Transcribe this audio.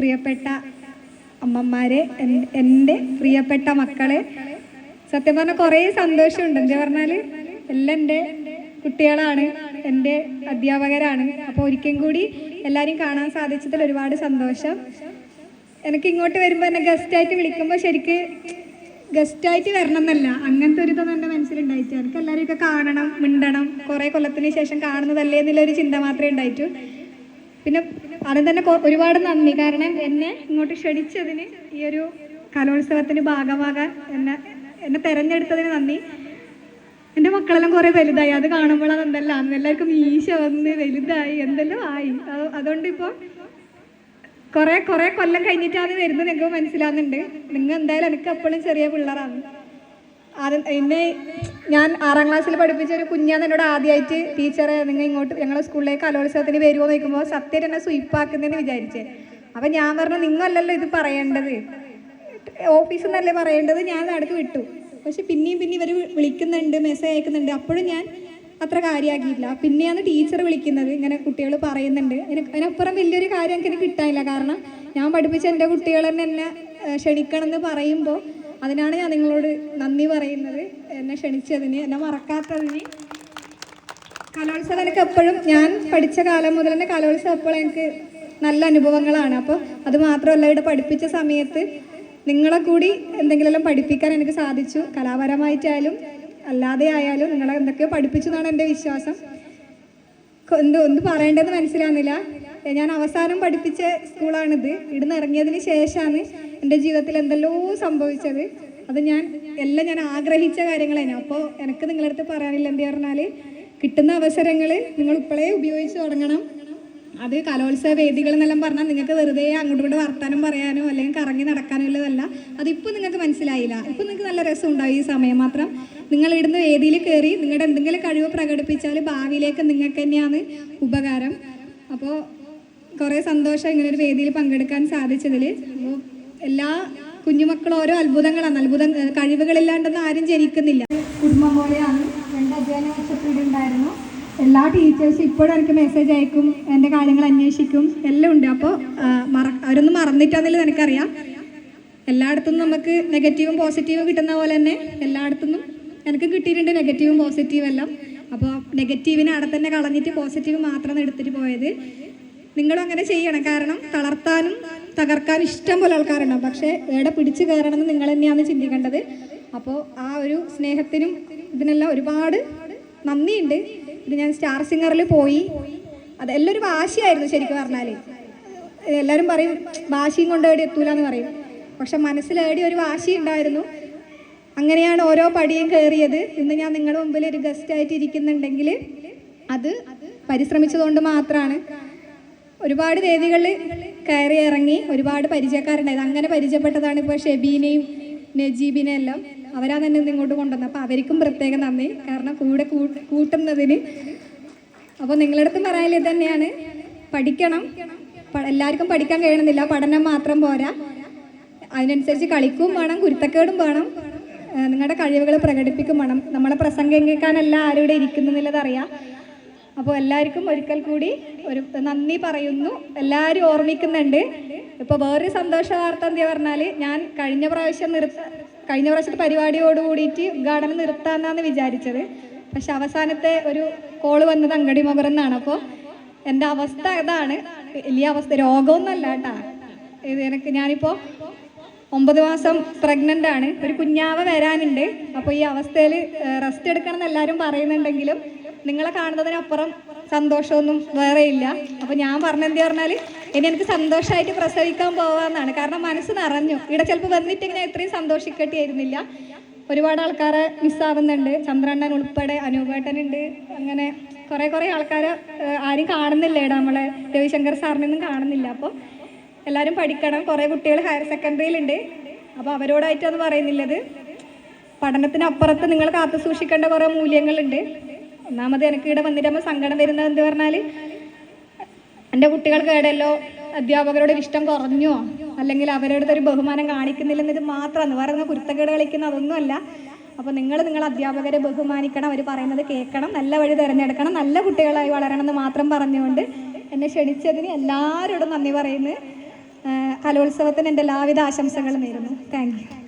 പ്രിയപ്പെട്ട അമ്മമാരെ എൻ- എന്റെ പ്രിയപ്പെട്ട മക്കളെ സത്യം പറഞ്ഞാൽ കുറേ സന്തോഷമുണ്ട്. എന്താ പറഞ്ഞാൽ എല്ലാം എന്റെ കുട്ടികളാണ് എന്റെ അധ്യാപകരാണ്. അപ്പോൾ ഒരിക്കലും കൂടി എല്ലാവരെയും കാണാൻ സാധിച്ചതിൽ ഒരുപാട് സന്തോഷം. എനിക്ക് ഇങ്ങോട്ട് വരുമ്പോൾ എന്നെ ഗസ്റ്റായിട്ട് വിളിക്കുമ്പോൾ ശരിക്ക് ഗസ്റ്റായിട്ട് വരണം എന്നല്ല അങ്ങനത്തെ ഒരു ഇതൊന്നും എന്റെ മനസ്സിലുണ്ടായിട്ട് എനിക്ക് എല്ലാവരെയൊക്കെ കാണണം മിണ്ടണം കുറേ കൊല്ലത്തിന് ശേഷം കാണുന്നതല്ലേ എന്നുള്ളൊരു ചിന്ത മാത്രമേ ഉണ്ടായിട്ടു പിന്നെ ആദ്യം തന്നെ ഒരുപാട് നന്ദി. കാരണം എന്നെ ഇങ്ങോട്ട് ക്ഷണിച്ചതിന് ഈ ഒരു കലോത്സവത്തിന് ഭാഗമാകാൻ എന്നെ എന്നെ തെരഞ്ഞെടുത്തതിന് നന്ദി. എന്റെ മക്കളെല്ലാം കുറേ വലുതായി. അത് കാണുമ്പോഴാണ് എന്തെല്ലാം അന്ന് എല്ലാവർക്കും ഈശ വന്ന് വലുതായി എന്തെല്ലാം ആയി. അതുകൊണ്ട് ഇപ്പോൾ കുറെ കുറെ കൊല്ലം കഴിഞ്ഞിട്ടാണ് വരുന്നത് നിങ്ങൾക്ക് മനസ്സിലാവുന്നുണ്ട്. നിങ്ങൾ എന്തായാലും എനിക്ക് എപ്പോഴും ചെറിയ പിള്ളേരാണ്. അത് എന്നെ ഞാൻ ആറാം ക്ലാസ്സിൽ പഠിപ്പിച്ച ഒരു കുഞ്ഞാന്ന് എന്നോട് ആദ്യമായിട്ട് ടീച്ചറെ നിങ്ങൾ ഇങ്ങോട്ട് ഞങ്ങളെ സ്കൂളിലേക്ക് കലോത്സവത്തിന് വരുമോ എന്ന് സത്യം എന്നെ സ്വീപ്പാക്കുന്നതെന്ന് വിചാരിച്ചേ. അപ്പം ഞാൻ പറഞ്ഞു നിങ്ങളല്ലല്ലോ ഇത് പറയേണ്ടത്. ഓഫീസിൽ നിന്നല്ലേ പറയേണ്ടത്? ഞാൻ നടക്ക് വിട്ടു. പക്ഷെ പിന്നെയും പിന്നെ ഇവർ വിളിക്കുന്നുണ്ട് മെസ്സേജ് അയക്കുന്നുണ്ട്. അപ്പോഴും ഞാൻ അത്ര കാര്യമാക്കിയില്ല പിന്നെയാണ് ടീച്ചർ വിളിക്കുന്നത് ഇങ്ങനെ കുട്ടികൾ പറയുന്നുണ്ട്. അതിനപ്പുറം വലിയൊരു കാര്യം എനിക്ക് കിട്ടാനില്ല. കാരണം ഞാൻ പഠിപ്പിച്ച എന്റെ കുട്ടികൾ തന്നെ എന്നെ ക്ഷണിക്കണം എന്ന് പറയുമ്പോൾ അതിനാണ് ഞാൻ നിങ്ങളോട് നന്ദി പറയുന്നത്. എന്നെ ക്ഷണിച്ചതിന് എന്നെ മറക്കാത്തതിന്. കലോത്സവം എനിക്ക് എപ്പോഴും ഞാൻ പഠിച്ച കാലം മുതൽ തന്നെ കലോത്സവം എപ്പോഴും എനിക്ക് നല്ല അനുഭവങ്ങളാണ്. അപ്പോൾ അത് മാത്രമല്ല ഇവിടെ പഠിപ്പിച്ച സമയത്ത് നിങ്ങളെ കൂടി എന്തെങ്കിലും പഠിപ്പിക്കാൻ എനിക്ക് സാധിച്ചു. കലാപരമായിട്ടായാലും അല്ലാതെ ആയാലും നിങ്ങളെ എന്തൊക്കെയോ പഠിപ്പിച്ചു എന്നാണ് എന്റെ വിശ്വാസം. എന്ത് എന്ത് പറയേണ്ടതെന്ന് മനസ്സിലാകുന്നില്ല. ഞാൻ അവസാനം പഠിപ്പിച്ച സ്കൂളാണിത്. ഇവിടുന്ന് ഇറങ്ങിയതിന് ശേഷമാണ് എന്റെ ജീവിതത്തിൽ എന്തെല്ലോ സംഭവിച്ചത്. അത് ഞാൻ എല്ലാം ഞാൻ ആഗ്രഹിച്ച കാര്യങ്ങളാണ് അപ്പോൾ എനിക്ക് നിങ്ങളുടെ അടുത്ത് പറയാനില്ല എന്ത് പറഞ്ഞാൽ കിട്ടുന്ന അവസരങ്ങൾ നിങ്ങൾ ഇപ്പോഴേ ഉപയോഗിച്ച് തുടങ്ങണം. അത് കലോത്സവ വേദികൾ എന്നെല്ലാം പറഞ്ഞാൽ നിങ്ങൾക്ക് വെറുതെ അങ്ങോട്ടും ഇങ്ങോട്ട് വർത്താനം പറയാനോ അല്ലെങ്കിൽ കറങ്ങി നടക്കാനോ ഉള്ളതല്ല. അതിപ്പോൾ നിങ്ങൾക്ക് മനസ്സിലായില്ല. ഇപ്പം നിങ്ങൾക്ക് നല്ല രസം ഉണ്ടാവും ഈ സമയം മാത്രം. നിങ്ങൾ ഇടുന്ന വേദിയിൽ കയറി നിങ്ങളുടെ എന്തെങ്കിലും കഴിവ് പ്രകടിപ്പിച്ചാൽ ഭാവിയിലേക്ക് നിങ്ങൾക്ക് തന്നെയാണ് ഉപകാരം. അപ്പോൾ കുറേ സന്തോഷം ഇങ്ങനൊരു വേദിയിൽ പങ്കെടുക്കാൻ സാധിച്ചതിൽ. അപ്പോൾ എല്ലാ കുഞ്ഞുമക്കളും ഓരോ അത്ഭുതങ്ങളാണ്. അത്ഭുതം കഴിവുകളില്ലാണ്ടെന്ന് ആരും ജനിക്കുന്നില്ല. കുടുംബം പോലെയാണ് രണ്ട് അധ്യയന വർഷത്തിൽ ഉണ്ടായിരുന്നു. എല്ലാ ടീച്ചേഴ്സും ഇപ്പോഴും എനിക്ക് മെസ്സേജ് അയക്കും എന്റെ കാര്യങ്ങൾ അന്വേഷിക്കും എല്ലാം ഉണ്ട്. അപ്പോൾ മറ അവരൊന്നും മറന്നിട്ടാന്നില്ല എനിക്കറിയാം. എല്ലായിടത്തും നമുക്ക് നെഗറ്റീവും പോസിറ്റീവും കിട്ടുന്ന പോലെ തന്നെ എല്ലായിടത്തുനിന്നും എനിക്ക് കിട്ടിയിട്ടുണ്ട് നെഗറ്റീവും പോസിറ്റീവും എല്ലാം. അപ്പോൾ നെഗറ്റീവിനെ അവിടെ തന്നെ കളഞ്ഞിട്ട് പോസിറ്റീവ് മാത്രമാണ് എടുത്തിട്ട് പോയത്. നിങ്ങളും അങ്ങനെ ചെയ്യണം. കാരണം തളർത്താനും തകർക്കാനും ഇഷ്ടം പോലെ ആൾക്കാരുണ്ടാവും പക്ഷേ എവിടെ പിടിച്ചു കയറണമെന്ന് നിങ്ങൾ തന്നെയാണ് ചിന്തിക്കേണ്ടത്. അപ്പോൾ ആ ഒരു സ്നേഹത്തിനും ഇതിനെല്ലാം ഒരുപാട് നന്ദിയുണ്ട്. ഇത് ഞാൻ സ്റ്റാർ സിംഗറിൽ പോയി. അതെല്ലാം ഒരു വാശിയായിരുന്നു ശരിക്കും പറഞ്ഞാൽ എല്ലാവരും പറയും വാശിയും കൊണ്ട് എവിടെ എത്തൂല എന്ന് പറയും. പക്ഷെ മനസ്സിലേടി ഒരു വാശി ഉണ്ടായിരുന്നു. അങ്ങനെയാണ് ഓരോ പടിയും കയറിയത്. ഇന്ന് ഞാൻ നിങ്ങളുടെ മുമ്പിൽ ഒരു ഗസ്റ്റ് ആയിട്ട് ഇരിക്കുന്നുണ്ടെങ്കിൽ അത് പരിശ്രമിച്ചതുകൊണ്ട് മാത്രമാണ്. ഒരുപാട് വേദികളിൽ കയറി ഇറങ്ങി ഒരുപാട് പരിചയക്കാരുണ്ടായത് അങ്ങനെ പരിചയപ്പെട്ടതാണ് ഇപ്പോൾ ഷെബീനെയും നജീബിനെ എല്ലാം. അവരാ തന്നെ ഇങ്ങോട്ട് കൊണ്ടുവന്നത്. അപ്പോൾ അവർക്കും പ്രത്യേകം നന്ദി. കാരണം കൂടെ കൂട്ടുന്നതിന്. അപ്പോൾ നിങ്ങളടുത്ത് പറയാൻ ഇത് തന്നെയാണ്. പഠിക്കണം. എല്ലാവർക്കും പഠിക്കാൻ കഴിയണമെന്നില്ല. പഠനം മാത്രം പോരാ. അതിനനുസരിച്ച് കളിക്കും വേണം കുരുത്തക്കേടും വേണം. നിങ്ങളുടെ കഴിവുകൾ പ്രകടിപ്പിക്കും വേണം. നമ്മളെ പ്രസംഗം കേൾക്കാനല്ല ആരും ഇവിടെ ഇരിക്കുന്നുള്ളത് അറിയാം. അപ്പോൾ എല്ലാവർക്കും ഒരിക്കൽ കൂടി ഒരു നന്ദി പറയുന്നു. എല്ലാവരും ഓർമ്മിക്കുന്നുണ്ട്. ഇപ്പോൾ വേറൊരു സന്തോഷ വാർത്ത എന്താ പറഞ്ഞാൽ ഞാൻ കഴിഞ്ഞ പ്രാവശ്യം നിർത്ത കഴിഞ്ഞ പ്രാവശ്യത്തെ പരിപാടിയോട് കൂടിയിട്ട് ഉദ്ഘാടനം നിർത്താമെന്നാണ് വിചാരിച്ചത്. പക്ഷെ അവസാനത്തെ ഒരു കോൾ വന്നത് അങ്കടി മകറെന്നാണ് അപ്പോൾ എന്റെ അവസ്ഥ ഇതാണ് വലിയ അവസ്ഥ. രോഗമൊന്നുമല്ല കേട്ടാ. ഇത് എനിക്ക് ഞാനിപ്പോൾ ഒമ്പത് മാസം പ്രഗ്നന്റ് ആണ്. ഒരു കുഞ്ഞാവ വരാനുണ്ട്. അപ്പോൾ ഈ അവസ്ഥയിൽ റെസ്റ്റ് എടുക്കണം എന്ന് എല്ലാവരും പറയുന്നുണ്ടെങ്കിലും നിങ്ങളെ കാണുന്നതിനപ്പുറം സന്തോഷമൊന്നും വേറെ ഇല്ല. അപ്പോൾ ഞാൻ പറഞ്ഞെന്ത് പറഞ്ഞാൽ ഇനി എനിക്ക് സന്തോഷമായിട്ട് പ്രസവിക്കാൻ പോവാന്നാണ്. കാരണം മനസ്സ് നിറഞ്ഞു. ഇവിടെ ചിലപ്പോൾ വന്നിട്ട് ഇങ്ങനെ ഇത്രയും സന്തോഷിക്കട്ടിയായിരുന്നില്ല ഒരുപാട് ആൾക്കാരെ മിസ്സാവുന്നുണ്ട്. ചന്ദ്രണ്ണൻ ഉൾപ്പെടെ അനൂപേട്ടനുണ്ട്. അങ്ങനെ കുറേ കുറേ ആൾക്കാരെ ആരും കാണുന്നില്ല ഇവിടെ നമ്മളെ. രവിശങ്കർ സാറിനൊന്നും കാണുന്നില്ല. അപ്പോൾ എല്ലാവരും പഠിക്കണം. കുറേ കുട്ടികൾ ഹയർ സെക്കൻഡറിയിലുണ്ട്. അപ്പോൾ അവരോടായിട്ടാണ് പറയുന്നില്ലത്. പഠനത്തിനപ്പുറത്ത് നിങ്ങൾ കാത്തു സൂക്ഷിക്കേണ്ട കുറേ മൂല്യങ്ങളുണ്ട്. ഒന്നാമത് എനിക്ക് ഇവിടെ വന്നിട്ട് സങ്കടം വരുന്നത് എന്ത് പറഞ്ഞാൽ എന്റെ കുട്ടികൾ കേടല്ലോ അധ്യാപകരോട് ഇഷ്ടം കുറഞ്ഞോ അല്ലെങ്കിൽ അവരുടെ ഒരു ബഹുമാനം കാണിക്കുന്നില്ലെന്നത് മാത്രമാണ്. നിങ്ങൾ കുരുത്തക്കേട് കളിക്കുന്ന അതൊന്നുമല്ല അപ്പോൾ നിങ്ങൾ നിങ്ങൾ അധ്യാപകരെ ബഹുമാനിക്കണം അവർ പറയുന്നത് കേൾക്കണം നല്ല വഴി തിരഞ്ഞെടുക്കണം നല്ല കുട്ടികളായി വളരണം എന്ന് മാത്രം പറഞ്ഞുകൊണ്ട് എന്നെ ക്ഷണിച്ചതിന് എല്ലാവരോടും നന്ദി പറയുന്നു. കലോത്സവത്തിന് എന്റെ എല്ലാവിധ ആശംസകളും നേരുന്നു. Thank you.